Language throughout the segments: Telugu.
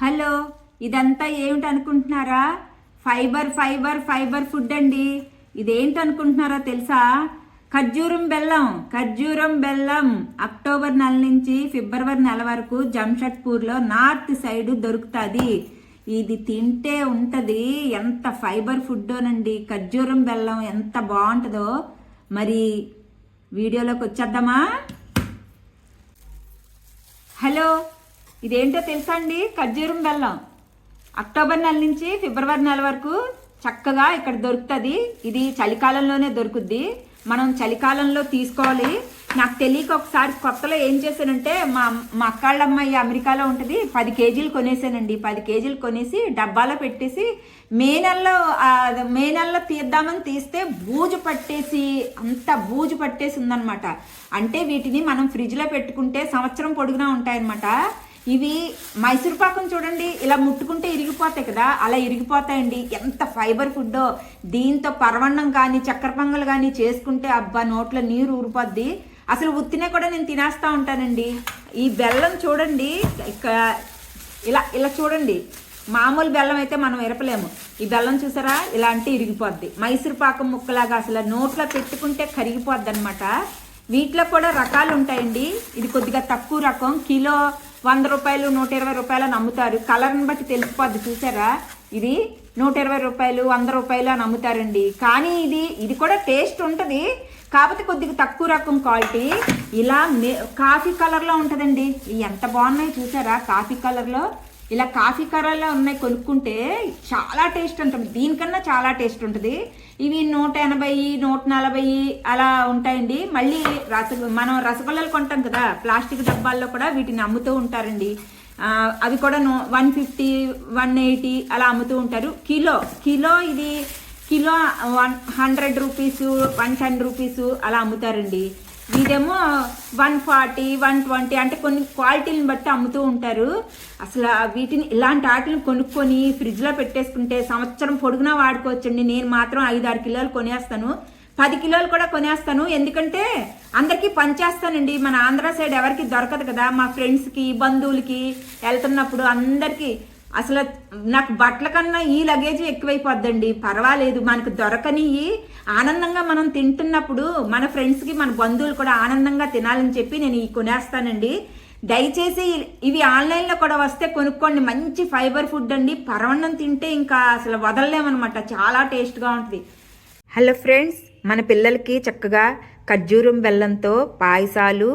హలో ఇదంతా ఏమిటి అనుకుంటున్నారా ఫైబర్ ఫైబర్ ఫైబర్ ఫుడ్ అండి. ఇదేంటి అనుకుంటున్నారా తెలుసా? ఖర్జూరం బెల్లం ఖర్జూరం బెల్లం. అక్టోబర్ నెల నుంచి ఫిబ్రవరి నెల వరకు జంషెడ్పూర్లో నార్త్ సైడ్ దొరుకుతుంది. ఇది తింటే ఉంటుంది. ఎంత ఫైబర్ ఫుడ్డోనండి. ఖర్జూరం బెల్లం ఎంత బాగుంటుందో మరి వీడియోలోకి వచ్చేద్దామా హలో ఇదేంటో తెలుసా అండి? ఖర్జూరం బెల్లం. అక్టోబర్ నెల నుంచి ఫిబ్రవరి నెల వరకు చక్కగా ఇక్కడ దొరుకుతుంది. ఇది చలికాలంలోనే దొరుకుద్ది. మనం చలికాలంలో తీసుకోవాలి. నాకు తెలియక ఒకసారి కొత్తలో ఏం చేశానంటే మా మా అక్కాళ్ళ అమ్మాయి అమెరికాలో ఉంటుంది. పది కేజీలు కొనేసానండి పది కేజీలు కొనేసి డబ్బాలో పెట్టేసి మే నెలలో మే నెలలో తీద్దామని తీస్తే బూజు పట్టేసి అంత బూజు పట్టేసి ఉందన్నమాట అంటే వీటిని మనం ఫ్రిడ్జ్లో పెట్టుకుంటే సంవత్సరం పొడుగునా ఉంటాయన్నమాట. ఇవి మైసూర్ పాకం చూడండి ఇలా ముట్టుకుంటే ఇరిగిపోతాయి కదా అలా ఇరిగిపోతాయండి. ఎంత ఫైబర్ ఫుడ్డో. దీంతో పరవన్నం కానీ చక్కెర పొంగల్ కానీ చేసుకుంటే అబ్బా నోట్లో నీరు ఊరిపోద్ది. అసలు ఉత్తినే కూడా నేను తినేస్తూ ఉంటానండి. ఈ బెల్లం చూడండి ఇలా ఇలా చూడండి. మామూలు బెల్లం అయితే మనం ఎరపలేము ఈ బెల్లం చూసారా? ఇలా అంటే ఇరిగిపోద్ది. మైసూర్ పాకం ముక్కలాగా అసలు నోట్లో పెట్టుకుంటే కరిగిపోద్ది అనమాట వీటిలో కూడా రకాలు ఉంటాయండి. ఇది కొద్దిగా తక్కువ రకం. కిలో వంద రూపాయలు నూట ఇరవై రూపాయలు అని అమ్ముతారు. కలర్ని బట్టి తెలిసిపోద్ది చూసారా? ఇది నూట ఇరవై రూపాయలు వంద రూపాయలు అని అమ్ముతారండి. కానీ ఇది ఇది కూడా టేస్ట్ ఉంటుంది. కాకపోతే కొద్దిగా తక్కువ రకం క్వాలిటీ. ఇలా మే- కాఫీ కలర్లో ఉంటుందండి. ఎంత బాగున్నాయి చూసారా? కాఫీ కలర్లో ఇలా కాఫీ కర్రల్లో ఉన్నాయి కొనుక్కుంటే చాలా టేస్ట్ ఉంటుంది. దీనికన్నా చాలా టేస్ట్ ఉంటుంది. ఇవి నూట ఎనభై నూట నలభై అలా ఉంటాయండి. మళ్ళీ రస మనం రసగుల్లలు కొంటాం కదా ప్లాస్టిక్ డబ్బాల్లో కూడా వీటిని అమ్ముతూ ఉంటారండి. అవి కూడా నూ వన్ ఫిఫ్టీ వన్ ఎయిటీ అలా అమ్ముతూ ఉంటారు. కిలో కిలో ఇది kilo one hundred rupees one ten rupees అలా అమ్ముతారండి. ఇదేమో వన్ ఫార్టీ వన్ ట్వంటీ అంటే కొన్ని క్వాలిటీని బట్టి అమ్ముతూ ఉంటారు. అసలు వీటిని ఇలాంటి వాటిని కొనుక్కొని ఫ్రిడ్జ్లో పెట్టేసుకుంటే సంవత్సరం పొడుగునా వాడుకోవచ్చండి. నేను మాత్రం ఐదు ఆరు కిలోలు కొనేస్తాను. పది కిలోలు కూడా కొనేస్తాను. ఎందుకంటే అందరికీ పనిచేస్తానండి మన ఆంధ్ర సైడ్ ఎవరికి దొరకదు కదా. మా ఫ్రెండ్స్కి బంధువులకి వెళ్తున్నప్పుడు అందరికీ అసలు నాకు బట్టల కన్నా ఈ లగేజ్ ఎక్కువైపోద్దండి. పర్వాలేదు మనకు దొరకని ఆనందంగా మనం తింటున్నప్పుడు మన ఫ్రెండ్స్కి మన బంధువులు కూడా ఆనందంగా తినాలని చెప్పి నేను ఈ కొనేస్తానండి. దయచేసి ఇవి ఆన్లైన్లో కూడా వస్తే కొనుక్కోండి. మంచి ఫైబర్ ఫుడ్ అండి. పరవన్నం తింటే ఇంకా అసలు వదలలేమన్నమాట. చాలా టేస్ట్గా ఉంటుంది. హలో ఫ్రెండ్స్ మన పిల్లలకి చక్కగా ఖర్జూరం బెల్లంతో పాయసాలు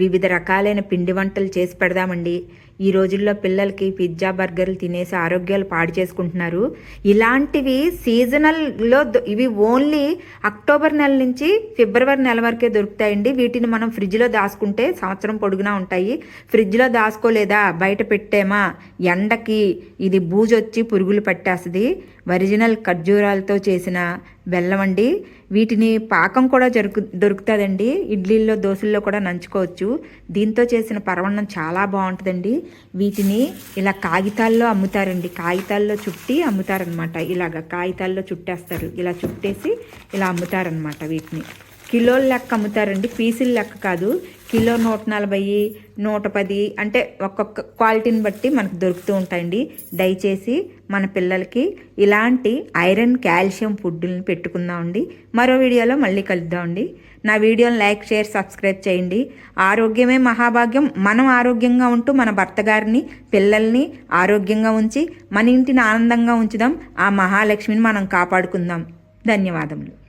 వివిధ రకాలైన పిండి వంటలు చేసి పెడదామండి. ఈ రోజుల్లో పిల్లలకి పిజ్జా బర్గర్లు తినేసి ఆరోగ్యాలు పాడు చేసుకుంటున్నారు. ఇలాంటివి సీజనల్లో దొ- ఇవి ఓన్లీ అక్టోబర్ నెల నుంచి ఫిబ్రవరి నెల వరకే దొరుకుతాయండి. వీటిని మనం ఫ్రిడ్జ్లో దాచుకుంటే సంవత్సరం పొడుగునా ఉంటాయి. ఫ్రిడ్జ్లో దాచుకోలేదా? బయట పెట్టేమా? ఎండకి ఇది బూజొచ్చి పురుగులు పట్టేస్తుంది. ఒరిజినల్ ఖర్జూరాలతో చేసిన బెల్లం అండి. వీటిని పాకం కూడా జరుగు దొరుకుతుందండి. ఇడ్లీల్లో దోశల్లో కూడా నంచుకోవచ్చు. దీంతో చేసిన పరవన్నం చాలా బాగుంటుందండి. వీటిని ఇలా కాగితాల్లో అమ్ముతారండి. కాగితాల్లో చుట్టి అమ్ముతారనమాట. ఇలాగ కాగితాల్లో చుట్టేస్తారు. ఇలా చుట్టేసి ఇలా అమ్ముతారనమాట వీటిని. కిలోల లెక్క అమ్ముతారండి. పీసుల లెక్క కాదు. కిలో నూట నలభై నూట పది అంటే ఒక్కొక్క క్వాలిటీని బట్టి మనకు దొరుకుతూ ఉంటాయండి. దయచేసి మన పిల్లలకి ఇలాంటి ఐరన్ కాల్షియం ఫుడ్ని పెట్టుకుందామండి. మరో వీడియోలో మళ్ళీ కలుద్దామండి. నా వీడియోని లైక్ షేర్ సబ్స్క్రైబ్ చేయండి. ఆరోగ్యమే మహాభాగ్యం. మనం ఆరోగ్యంగా ఉంటూ మన భర్త గారిని పిల్లల్ని ఆరోగ్యంగా ఉంచి మన ఇంటిని ఆనందంగా ఉంచుదాం. ఆ మహాలక్ష్మిని మనం కాపాడుకుందాం. ధన్యవాదములు.